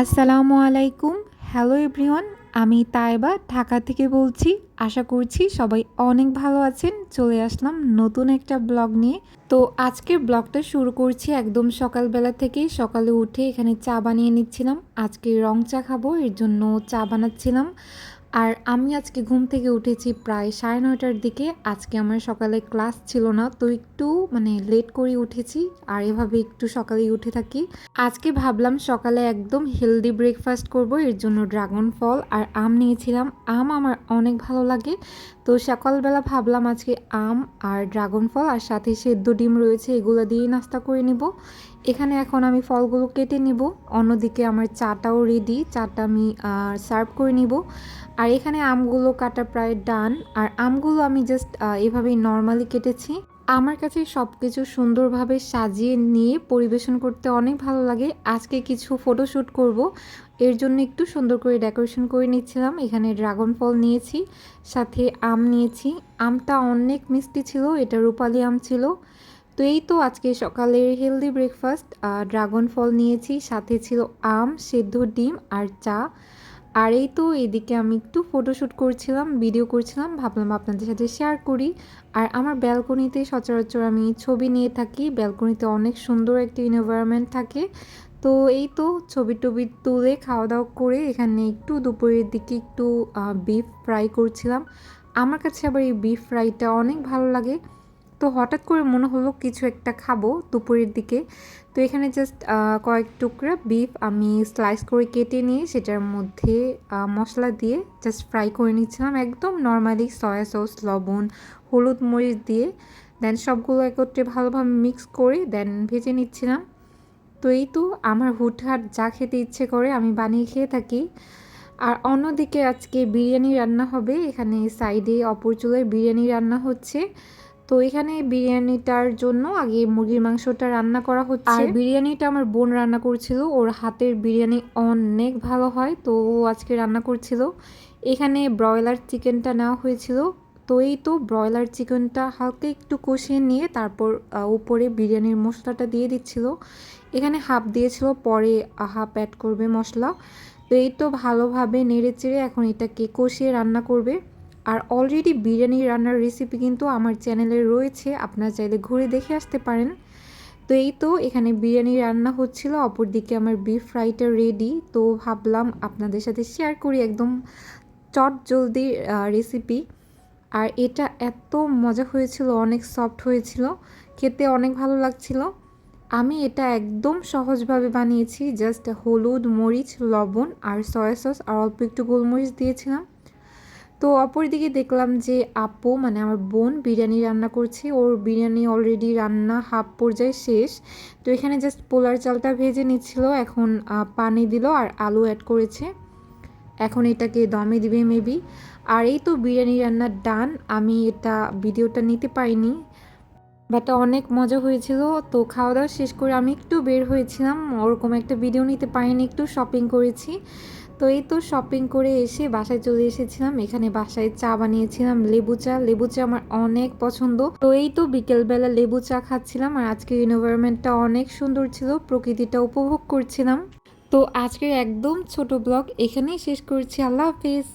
আসসালামু আলাইকুম। Hello everyone আমি তাইবা ঢাকা থেকে বলছি, আশা করছি সবাই অনেক ভালো আছেন। চলে আসলাম নতুন একটা ব্লগ নিয়ে। তো আজকের ব্লগটা শুরু করছি একদম সকালবেলা থেকেই। সকালে উঠে এখানে চা বানিয়ে নিচ্ছিলাম। আজকে রং চা খাব, এর জন্য চা বানাচ্ছিলাম। আর আমি আজকে ঘুম থেকে উঠেছি প্রায় সাড়ে নয়টার দিকে। আজকে আমার সকালে ক্লাস ছিল না, তো একটু মানে লেট করে উঠেছি, আর এভাবে একটু সকালেই উঠে থাকি। আজকে ভাবলাম সকালে একদম হেলদি ব্রেকফাস্ট করব, এর জন্য ড্রাগন ফল আর আম নিয়েছিলাম। আম আমার অনেক ভালো লাগে, তো সকালবেলা ভাবলাম আজকে আম আর ড্রাগন ফল আর সাথে সেদ্ধ ডিম রয়েছে, এগুলো দিয়েই নাস্তা করে নিব। এখানে এখন আমি ফলগুলো কেটে নিব। অন্যদিকে আমার চাটাও রেডি চাটা আমি সার্ভ করে নিব। আর এখানে আমগুলো কাটা প্রায় ডান আর আমগুলো আমি জাস্ট এভাবেই নর্মালি কেটেছি। আমার কাছে সব কিছু সুন্দরভাবে সাজিয়ে নিয়ে পরিবেশন করতে অনেক ভালো লাগে। আজকে কিছু ফটোশ্যুট করব। এর জন্য একটু সুন্দর করে ডেকোরেশন করে নিচ্ছিলাম। এখানে ড্রাগন ফল নিয়েছি, সাথে আম নিয়েছি। আমটা অনেক মিষ্টি ছিল, এটা রূপালি আম ছিল। তো এই তো আজকে সকালের হেলদি ব্রেকফাস্ট ড্রাগন ফল নিয়েছি, সাথে ছিল আম, সেদ্ধ ডিম আর চা। আর এই তো এদিকে আমি একটু ফটোশ্যুট করছিলাম ভিডিও করছিলাম, ভাবলাম আপনাদের সাথে শেয়ার করি। আর আমার ব্যালকনিতে সচরাচর আমি ছবি নিয়ে থাকি ব্যালকনিতে অনেক সুন্দর একটি এনভায়রনমেন্ট থাকে। তো এই তো ছবি টবি তুলে খাওয়া দাওয়া করে এখানে একটু দুপুরের দিকে একটু বিফ ফ্রাই করছিলাম। আমার কাছে আবার এই বিফ ফ্রাইটা অনেক ভালো লাগে। তো হঠাৎ করে মনে হলো কিছু একটা খাব দুপুরের দিকে। তো এখানে জাস্ট কয়েক টুকরা বিফ আমি স্লাইস করে কেটে নিয়ে সেটার মধ্যে মশলা দিয়ে জাস্ট ফ্রাই করে নিচ্ছিলাম একদম নর্মালি সয়া সস লবণ, হলুদ মরিচ দিয়ে। দেন সবগুলো একত্রে ভালোভাবে মিক্স করে দেন ভেজে নিচ্ছিলাম। তো এই তো আমার হুটহাট যা খেতে ইচ্ছে করে আমি বানিয়ে খেয়ে থাকি। আর অন্যদিকে আজকে বিরিয়ানি রান্না হবে, এখানে সাইডে অপর চুলায় বিরিয়ানি রান্না হচ্ছে। তো এখানে বিরিয়ানিটার জন্য আগে মুরগির মাংসটা রান্না করা হচ্ছে। আর বিরিয়ানিটা আমার বোন রান্না করছিল। ওর হাতের বিরিয়ানি অনেক ভালো হয়, তো ও আজকে রান্না করছিল। এখানে ব্রয়লার চিকেনটা নেওয়া হয়েছিল। তো এই তো ব্রয়লার চিকেনটা হালকা একটু কষিয়ে নিয়ে তারপর উপরে বিরিয়ানির মশলাটা দিয়ে দিচ্ছিল। এখানে হাফ দিয়েছিল, পরে হাফ অ্যাড করবে মশলা। তো এই তো ভালোভাবে নেড়ে চেড়ে এখন এটাকে কষিয়ে রান্না করবে। আর অলরেডি বিরিয়ানি রান্নার রেসিপি কিন্তু আমার চ্যানেলে রয়েছে, আপনারা চাইলে ঘুরে দেখে আসতে পারেন। তো এই তো, এখানে বিরিয়ানি রান্না হচ্ছিল, অপরদিকে আমার বিফ ফ্রাইটা রেডি তো ভাবলাম আপনাদের সাথে শেয়ার করি একদম চট জলদি রেসিপি আর এটা এত মজা হয়েছিল, অনেক সফট হয়েছিল, খেতে অনেক ভালো লাগছিল। আমি এটা একদম সহজভাবে বানিয়েছি জাস্ট হলুদ, মরিচ, লবণ আর সয়া সস আর অল্প একটু গোলমরিচ দিয়েছিলাম। তো অপরদিকে দেখলাম যে আপু মানে আমার বোন বিরিয়ানি রান্না করছে। ওর বিরিয়ানি অলরেডি রান্না হাফ পর্যায়ে শেষ। তো এখানে জাস্ট পোলার চালটা ভেজে নিচ্ছিল, এখন পানি দিল আর আলু অ্যাড করেছে। এখন এটাকে দমে দিবে মেবি আর এই তো বিরিয়ানি রান্নার ডান আমি এটা ভিডিওটা নিতে পারিনি। বাট অনেক মজা হয়েছিল। তো খাওয়া দাওয়া শেষ করে আমি একটু বের হয়েছিলাম। ওরকম একটা ভিডিও নিতে পারিনি, একটু শপিং করেছি। তো এই তো শপিং করে এসে বাসায় চলে এসেছিলাম। এখানে বাসায় চা বানিয়েছিলাম, লেবু চা। লেবু চা আমার অনেক পছন্দ। তো এই তো বিকেলবেলা লেবু চা খাচ্ছিলাম আর আজকে এনভায়রনমেন্টটা অনেক সুন্দর ছিল, প্রকৃতিটা উপভোগ করছিলাম। তো আজকের একদম ছোট ব্লগ এখানেই শেষ করছি। আল্লাহ হাফিজ।